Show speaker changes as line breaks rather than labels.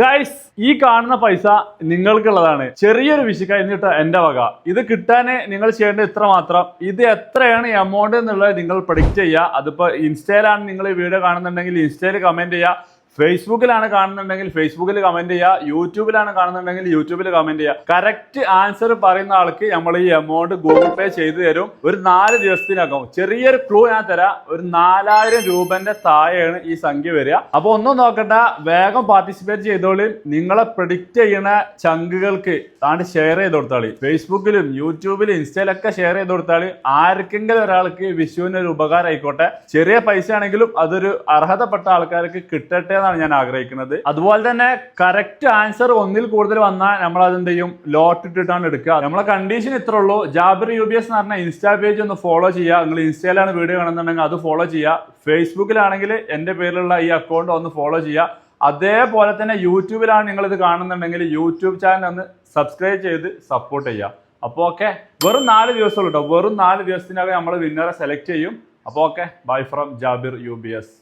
Guys ഈ കാണുന്ന പൈസ നിങ്ങൾക്കുള്ളതാണ്. ചെറിയൊരു വിശുക്ക എന്നിട്ട് എന്റെ വക. ഇത് കിട്ടാൻ നിങ്ങൾ ചെയ്യേണ്ടത് ഇത്ര മാത്രം. ഇത് എത്രയാണ് എമൗണ്ട് എന്നുള്ളത് നിങ്ങൾ പ്രഡിക്റ്റ് ചെയ്യുക. അതിപ്പോ ഇൻസ്റ്റയിലാണ് നിങ്ങൾ ഈ വീഡിയോ കാണുന്നുണ്ടെങ്കിൽ ഇൻസ്റ്റയിൽ കമന്റ് ചെയ്യുക. ഫേസ്ബുക്കിലാണ് കാണുന്നുണ്ടെങ്കിൽ ഫേസ്ബുക്കിൽ കമന്റ് ചെയ്യുക യൂട്യൂബിലാണ് കാണുന്നുണ്ടെങ്കിൽ യൂട്യൂബിൽ കമന്റ് ചെയ്യുക. കറക്റ്റ് ആൻസർ പറയുന്ന ആൾക്ക് നമ്മൾ ഈ എമൗണ്ട് ഗൂഗിൾ പേ ചെയ്തു തരും. ഒരു നാല് ദിവസത്തിനകം ചെറിയൊരു ക്ലൂ ഞാൻ തരാം. ഒരു നാലായിരം രൂപന്റെ താഴെയാണ് ഈ സംഖ്യ വരിക. അപ്പൊ ഒന്നും നോക്കണ്ട വേഗം പാർട്ടിസിപ്പേറ്റ് ചെയ്തോളി. നിങ്ങളെ പ്രിഡിക്റ്റ് ചെയ്യുന്ന ചങ്കുകൾക്ക് താണ്ട് ഷെയർ ചെയ്ത് കൊടുത്താളി. ഫേസ്ബുക്കിലും യൂട്യൂബിലും ഇൻസ്റ്റയിലൊക്കെ ഷെയർ ചെയ്ത് കൊടുത്താളി. ആർക്കെങ്കിലും ഒരാൾക്ക് വിഷുവിന് ഒരു ഉപകാരം ആയിക്കോട്ടെ. ചെറിയ പൈസ ആണെങ്കിലും അതൊരു അർഹതപ്പെട്ട ആൾക്കാർക്ക് കിട്ടട്ടെ എന്നാണ് ഞാൻ ആഗ്രഹിക്കുന്നത്. അതുപോലെ തന്നെ കറക്റ്റ് ആൻസർ ഒന്നിൽ കൂടുതൽ വന്നാൽ നമ്മൾ അതെന്ത് ചെയ്യും? ലോട്ട് ഇട്ടിട്ടാണ് എടുക്കുക. നമ്മളെ കണ്ടീഷൻ ഇത്ര ഉള്ളൂ. ജാബിർ യു ബി എസ് എന്ന് പറഞ്ഞ ഇൻസ്റ്റാ പേജ് ഒന്ന് ഫോളോ ചെയ്യുക. നിങ്ങൾ ഇൻസ്റ്റയിലാണ് വീഡിയോ കാണുന്നുണ്ടെങ്കിൽ അത് ഫോളോ ചെയ്യുക. ഫേസ്ബുക്കിലാണെങ്കിൽ എന്റെ പേരിലുള്ള ഈ അക്കൗണ്ട് ഒന്ന് ഫോളോ ചെയ്യുക. അതേപോലെ തന്നെ യൂട്യൂബിലാണ് നിങ്ങൾ ഇത് കാണുന്നുണ്ടെങ്കിൽ യൂട്യൂബ് ചാനൽ ഒന്ന് സബ്സ്ക്രൈബ് ചെയ്ത് സപ്പോർട്ട് ചെയ്യുക. അപ്പോൾ ഓക്കെ വെറും നാല് ദിവസമുള്ളൂ കേട്ടോ വെറും നാല് ദിവസത്തിനകം നമ്മൾ വിന്നറെ സെലക്ട് ചെയ്യും. അപ്പോൾ okay bye from Jabir U B S